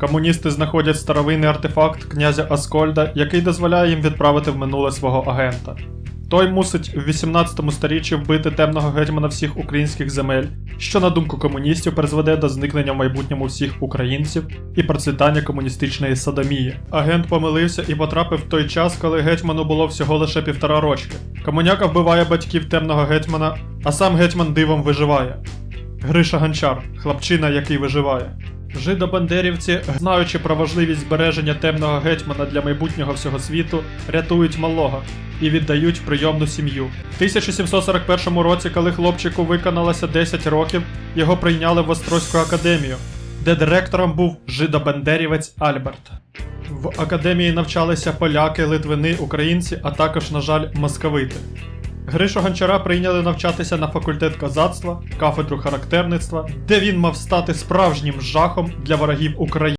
Комуністи знаходять старовинний артефакт князя Аскольда, який дозволяє їм відправити в минуле свого агента. Той мусить в 18 сторіччі вбити темного гетьмана всіх українських земель, що, на думку комуністів, призведе до зникнення в майбутньому всіх українців і процвітання комуністичної садомії. Агент помилився і потрапив в той час, коли гетьману було всього лише півтора рочки. Комуняка вбиває батьків темного гетьмана, а сам гетьман дивом виживає. Гриша Гончар, хлопчина, який виживає. Жидобандерівці, знаючи про важливість збереження темного гетьмана для майбутнього всього світу, рятують малого і віддають прийомну сім'ю. В 1741 році, коли хлопчику виконалося 10 років, його прийняли в Острозьку академію, де директором був жидобандерівець Альберт. В академії навчалися поляки, литвини, українці, а також, на жаль, московити. Гришу Гончара прийняли навчатися на факультет козацтва, кафедру характерництва, де він мав стати справжнім жахом для ворогів України.